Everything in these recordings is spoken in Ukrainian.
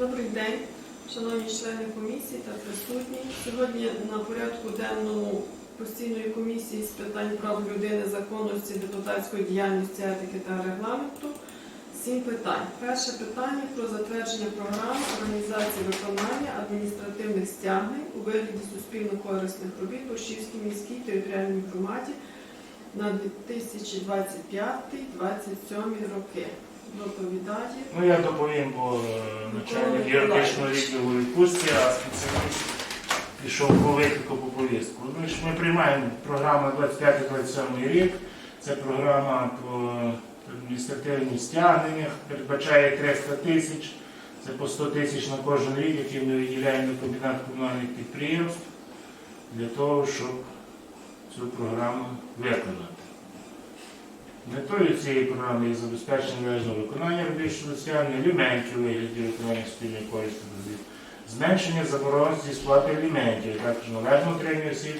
Добрий день, шановні члени комісії та присутні. Сьогодні на порядку денному постійної комісії з питань прав людини, законності, депутатської діяльності, етики та регламенту. Сім питань. Перше питання про затвердження програми організації виконання адміністративних стягнень у вигляді суспільно-корисних робіт Борщівській міській територіальній громаді на 2025-2027 роки. Доповідає Ну, я доповім, бо е, начальник юридичного відділу відпустці, а спеціаліст пішов по виклику по повістку. Ну, ж ми приймаємо програму 25-27 рік. Це програма по адміністративних стягненнях, передбачає 300 тисяч. Це по 100 тисяч на кожен рік, які ми виділяємо на комбінат комунальних підприємств для того, щоб цю програму виконати. Метою цієї програми є забезпечення належного виконання стягнення аліментів у вигляді виконання спільної користі робіт, зменшення заборгованості сплати аліментів, також належного отримання осіб,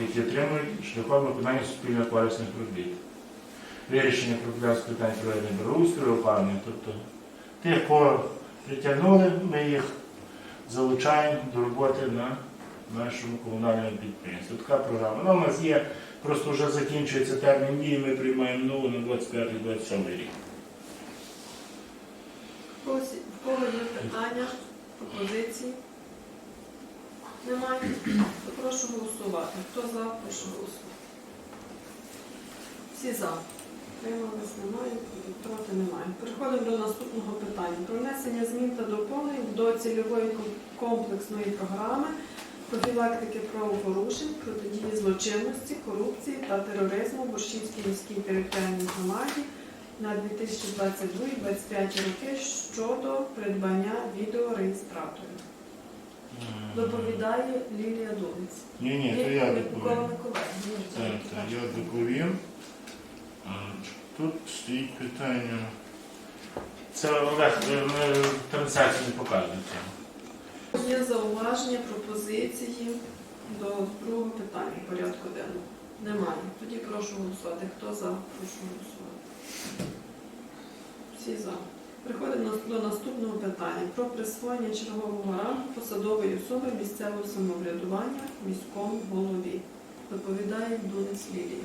які отримують шляхом виконання суспільно корисних робіт. Вирішення проблем з питань проведення благоустрою, опалення, тобто тих, кого притягнули, ми їх залучаємо до роботи на нашому комунальному підприємстві. Така програма. Вона у нас є Просто вже закінчується термін дії, ми приймаємо нову на 25-27 рік. В кого є питання, пропозиції? Немає? Прошу голосувати. Хто за, прошу голосувати. Всі за. Немає, проти немає. Переходимо до наступного питання. Про внесення змін та доповнень до цільової комплексної програми профілактики правопорушень, протидії злочинності, корупції та тероризму в Борщівській міській територіальній громаді на 2022-2025 роки щодо придбання відеореєстраторів. Доповідає Лілія Дулиць. Ні, ні, то я доповім. Так, так, я доповім. Тут стоїть питання. Це Олег, ми трансляцію не показуєте. Зауваження, пропозиції до другого питання порядку денного? Немає. Тоді прошу голосувати. Хто за? Прошу голосувати. Всі за. Переходимо до наступного питання про присвоєння чергового рангу посадової особи місцевого самоврядування міському голові. Доповідає Дунець Лілія.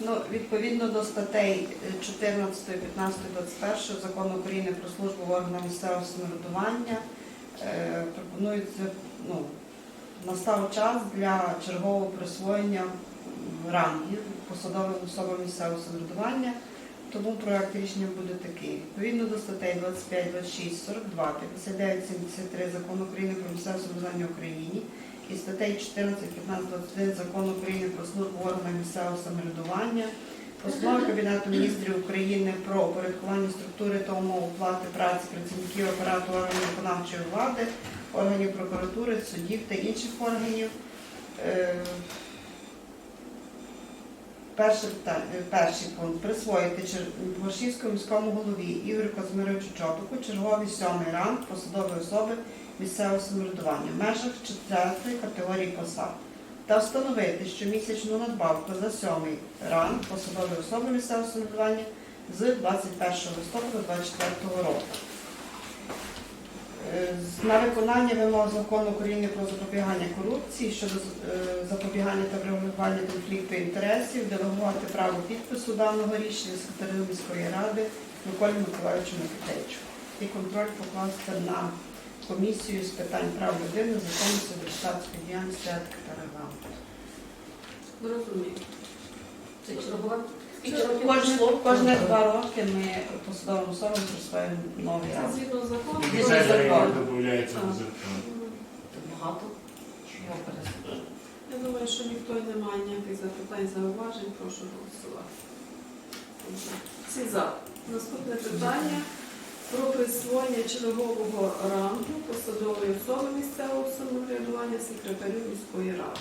Ну, відповідно до статей 14, 15, 21 закону України про службу в органах місцевого самоврядування пропонується, ну, настав час для чергового присвоєння рангів посадовим особам місцевого самоврядування. Тому проект рішення буде такий. Відповідно до статей 25, 26, 42, 59, 73 закону України про місцеве самоврядування в Україні і статей 14, 15, 21 закону України про службу в органах місцевого самоврядування, постанова Кабінету міністрів України про упорядкування структури та умов оплати праці працівників апарату органів виконавчої влади, органів прокуратури, судів та інших органів. Е, питання, е, перший пункт присвоїти Чер- міському голові Ігорю Казмировичу Чотоку черговий сьомий ранг посадової особи місцевого самоврядування в межах четвертої категорії посад та встановити щомісячну надбавку за сьомий ранг посадової особи місцевого самоврядування з 21 листопада 2024 року. Е, На виконання вимог закону України про запобігання корупції щодо е, запобігання та врегулювання конфлікту інтересів, делегувати право підпису даного рішення секретарю міської ради Миколі Миколаївичу Микитечу. І контроль покласти на комісію з питань прав людини, законності, депутатської діяльності, та регламенту. Зрозуміло. Це чергова? Кожне, кожне два роки ми посадовим особам присвоїмо новий Це раз. згідно закону. І Це це закон. додається до закону. Це багато. Я думаю, що ніхто не має ніяких запитань, зауважень. Прошу голосувати. Всі за. Наступне питання про присвоєння чергового рангу посадової особи місцевого самоврядування секретарю міської ради.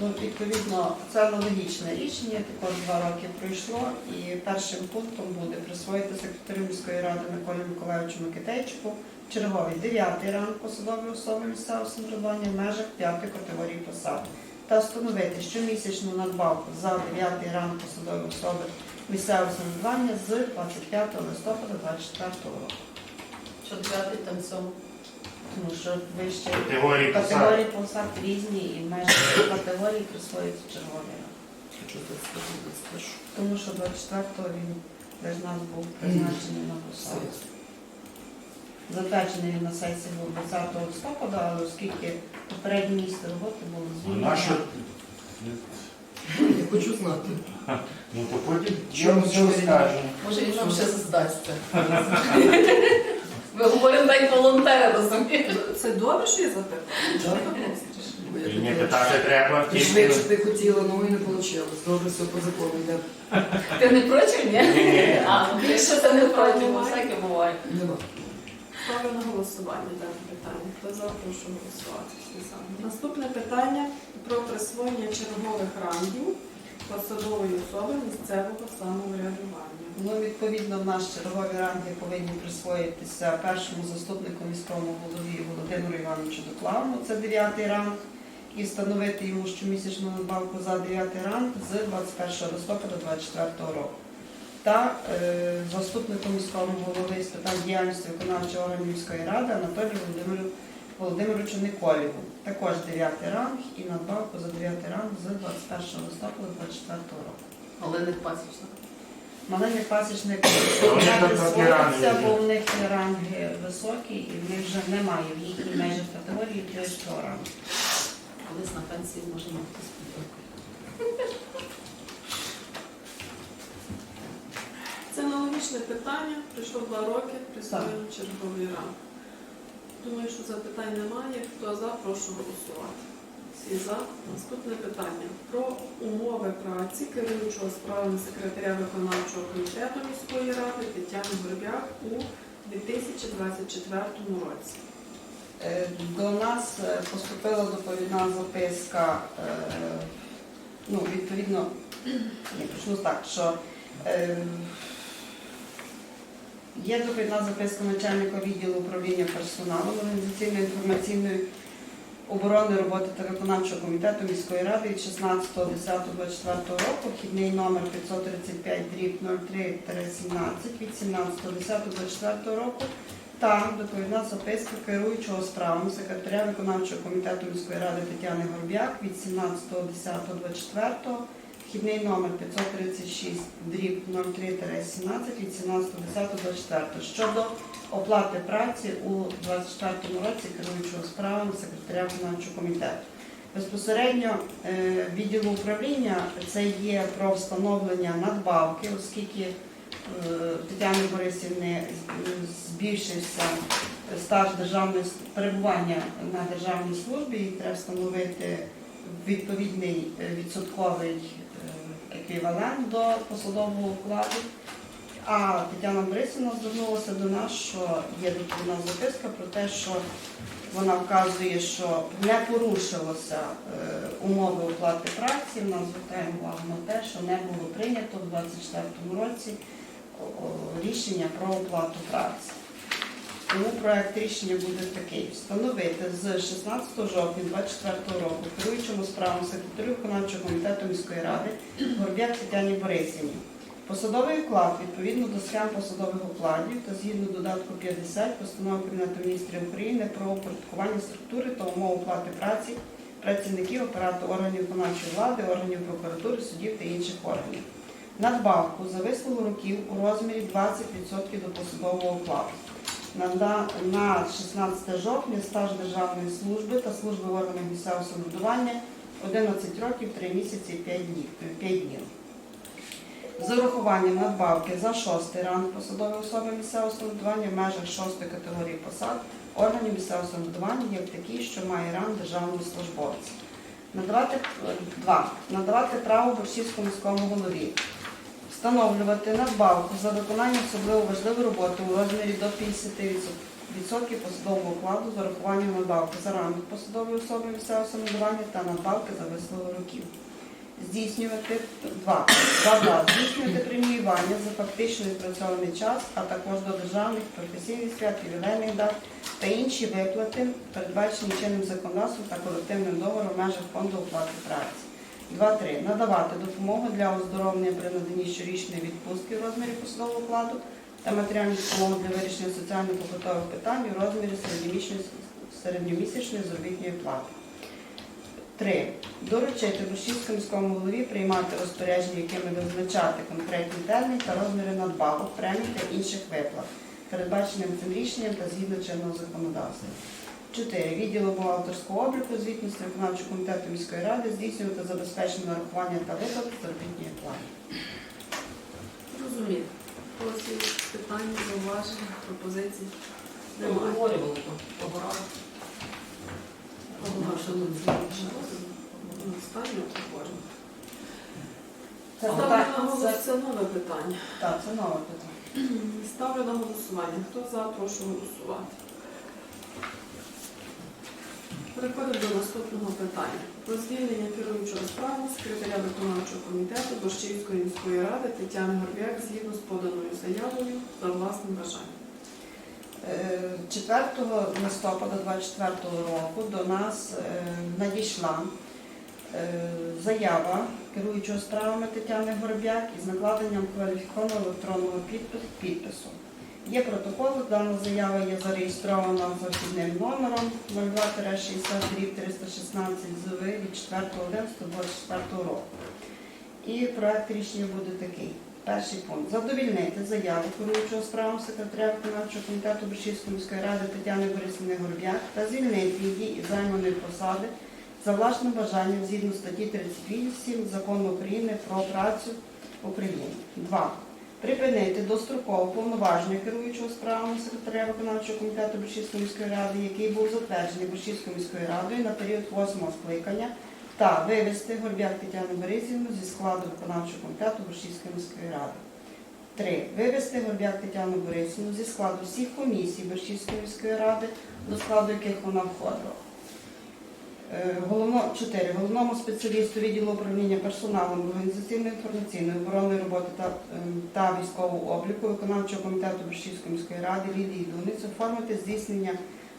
Ну, відповідно, це аналогічне рішення, також два роки пройшло, і першим пунктом буде присвоїти секретарю міської ради Миколі Миколаївичу Микитейчику черговий дев'ятий ранг посадової особи місцевого самоврядування в межах п'ятої категорії посад та встановити щомісячну надбавку за дев'ятий ранг посадової особи місцевого самоврядування з 25 листопада 2024 року. Що дев'ятий, там сьомий. Тому що вище Категорії категорії посад різні і в межах категорії присвоюється черговий. Тому що 24-го він теж нас був призначений на посаду. Затверджений він на сесії був 20 листопада, але оскільки попереднє місце роботи було звільнено. Я хочу знати. Ну то потім Чому чому все. Може, він нам ще здасться. Ви говорите, як волонтери, розумієте? Це добре, що я запитала? Так. Бо я І не хотіла- питати треба, Ти швидше тільки... ти хотіла, ну і не вийшло. Добре, все по закону йде. Ти не проти, ні? Ні. А, якщо ти не проти, бо всяке буває. Нема. Ставлю на голосування дане питання. Хто за, прошу голосувати. Наступне питання про присвоєння чергових рангів посадової особи місцевого самоврядування. Ну, відповідно, в нас чергові ранги повинні присвоїтися першому заступнику міському голові Володимиру Івановичу Доклавну, це 9 ранг, і встановити йому щомісячну надбавку за 9 ранг з 21 листопада 2024 року. Та е, заступнику міського голови з питань діяльності виконавчого органу міської ради Анатолію Володимиру Володимировичу Николєву. Також 9 ранг і надбавку за 9 ранг з 21 листопада 2024 року. Але не пасічна. Маленький пасічник ранги бо в них ранги високі, і в них вже немає в їхній межах категорії трьох рангу. Колись на пенсії може мати спілку. Це аналогічне питання. Прийшло два роки, присвоєно черговий ранг. Думаю, що запитань немає. Хто за, прошу голосувати. Всі за. Наступне питання про умови праці керуючого справами секретаря виконавчого комітету міської ради Тетяни Горбяк у 2024 році. Е, До нас е, поступила доповідна записка, е, ну, відповідно, я почну так, що є доповідна записка начальника відділу управління персоналом організаційно-інформаційної оборони роботи та виконавчого комітету міської ради від 16.10.24 року, вхідний номер 535 дріб 03 від 17.10.24 року. Та доповідна записка керуючого справами секретаря виконавчого комітету міської ради Тетяни Горбяк від 17.10.24, вхідний номер 536 дріб 03 від 17.10.24 щодо оплати праці у 2024 році керуючого справами секретаря виконавчого комітету. Безпосередньо е, відділу управління це є про встановлення надбавки, оскільки е, Тетяни Борисівни збільшився стаж державної перебування на державній службі, і треба встановити відповідний е, відсотковий еквівалент до посадового окладу. А Тетяна Борисівна звернулася до нас, що є доповідна записка про те, що вона вказує, що не порушилося е, умови оплати праці. Вона звертає увагу на те, що не було прийнято в 2024 році рішення про оплату праці. Тому проект рішення буде такий: встановити з 16 жовтня 2024 року керуючому справам секретарю виконавчого комітету міської ради Горбяк Тетяні Борисівні. Посадовий оклад відповідно до схем посадових окладів та згідно додатку 50 постанови Кабінету міністрів України про упорядкування структури та умов оплати праці працівників апарату органів виконавчої влади, органів прокуратури, судів та інших органів. Надбавку за вислугу років у розмірі 20% до посадового окладу. На, 16 жовтня стаж державної служби та служби в органах місцевого самоврядування 11 років, 3 місяці 5 днів. 5 днів. З урахуванням надбавки за шостий ранг посадової особи місцевого самоврядування в межах шостої категорії посад органів місцевого самоврядування як такі, що має ранг державного службовця. Надавати е, два. Надавати право борщівському міському голові. Встановлювати надбавку за виконання особливо важливої роботи у розмірі до 50% посадового окладу з урахуванням надбавки за ранг посадової особи місцевого самоврядування та надбавки за вислугу років здійснювати два. Два-два. Здійснювати преміювання за фактично відпрацьований час, а також до державних професійних свят, ювілейних дат та інші виплати, передбачені чинним законодавством та колективним договором в межах фонду оплати праці. 2-3. Надавати допомогу для оздоровлення при наданні щорічної відпустки в розмірі посадового окладу та матеріальну допомогу для вирішення соціально-побутових питань у розмірі середньомісячної- заробітної плати. 3. Доручити Бушівському міському голові приймати розпорядження, якими визначати конкретні терміни та розміри надбавок, премій та інших виплат, передбаченим цим рішенням та згідно чинного законодавства. 4. Відділу бухгалтерського обліку звітності виконавчого комітету міської ради здійснювати забезпечення нарахування та виплат заробітної плати. Розумію. Ось є питання, зауваження, пропозиції. Немає. Обговорювали то. Обирали. Ну, Останнє обговоримо. Це Ставлю так, на голос, це- це нове питання. Так, це нове питання. Ставлю на голосування. Хто за, прошу голосувати. Переходимо до наступного питання. Про звільнення керуючого справи секретаря виконавчого комітету Борщівської міської ради Тетяни Горбяк згідно з поданою заявою за власним бажанням. Е, 4 листопада 2024 року до нас е, надійшла е, заява керуючого справами Тетяни Горбяк із накладенням кваліфікованого електронного підпису. Є протокол, дана заява є зареєстрована за вхідним номером 02-60 ЗВ від 4.11.24 року. І проект рішення буде такий. Перший пункт. Задовільнити заяву керуючого справам секретаря виконавчого комітету Брешівської міської ради Тетяни Борисівни Горбяк та звільнити її із займаної посади за власним бажанням згідно статті 38 Закону України про працю в Україні. 2. Припинити достроково повноваження керуючого справами секретаря виконавчого комітету Брешівської міської ради, який був затверджений Брешівською міською радою на період 8 скликання та вивести Горбяк Тетяну Борисівну зі складу виконавчого комітету Борщівської міської ради. 3. Вивести Горбяк Тетяну Борисівну зі складу всіх комісій Борщівської міської ради, до складу яких вона входила. Е, Головно, 4. Головному спеціалісту відділу управління персоналом організаційної інформаційної оборонної роботи та, ем, та військового обліку виконавчого комітету Борщівської міської ради Лідії Дуниць оформити здійснення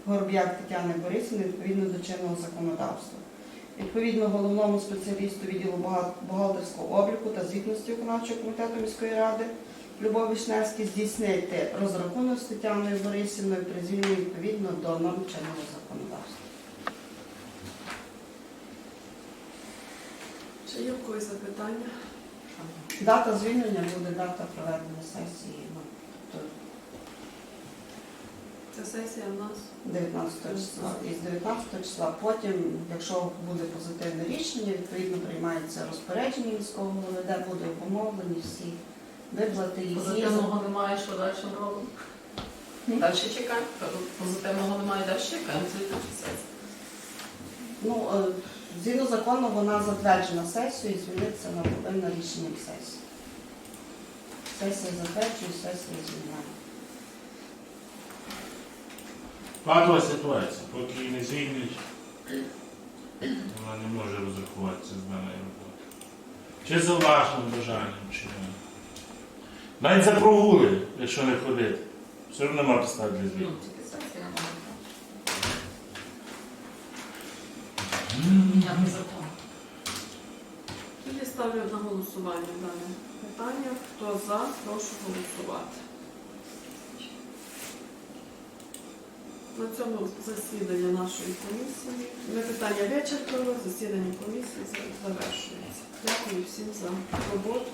Горбяк Тетяни Борисівни відповідно до чинного законодавства. Відповідно, головному спеціалісту відділу бухгалтерського обліку та звітності виконавчого комітету міської ради Любов Вишневській здійснити розрахунок з Тетяною Борисівною при звільненні відповідно до норм чинного законодавства. Чи є в когось запитання? Дата звільнення буде дата проведення сесії ну, Ця сесія в нас 19 числа. Із 19 числа потім, якщо буде позитивне рішення, відповідно приймається розпорядження міського голови, де буде обумовлені всі виплати і з'їзди. Позитивного немає, що далі робимо? Далі чекаємо. Позитивного немає, далі чекаємо. Ну, е, згідно закону, вона затверджена сесією і звільниться на повинна рішенням сесії. Сесія затверджує, сесія звільняє. Патова ситуація, поки її не звільнять, вона не може розрахуватися з даною роботою. Чи за власним бажанням, чи не. Навіть за прогули, якщо не ходити. Все одно нема підстав для Ну, звільнення. тільки сесія може. Міняти закон. Тоді ставлю на голосування дане питання. Хто за, прошу голосувати. На цьому засідання нашої комісії. Ми питання вичерпали, засідання комісії завершується. Дякую всім за роботу.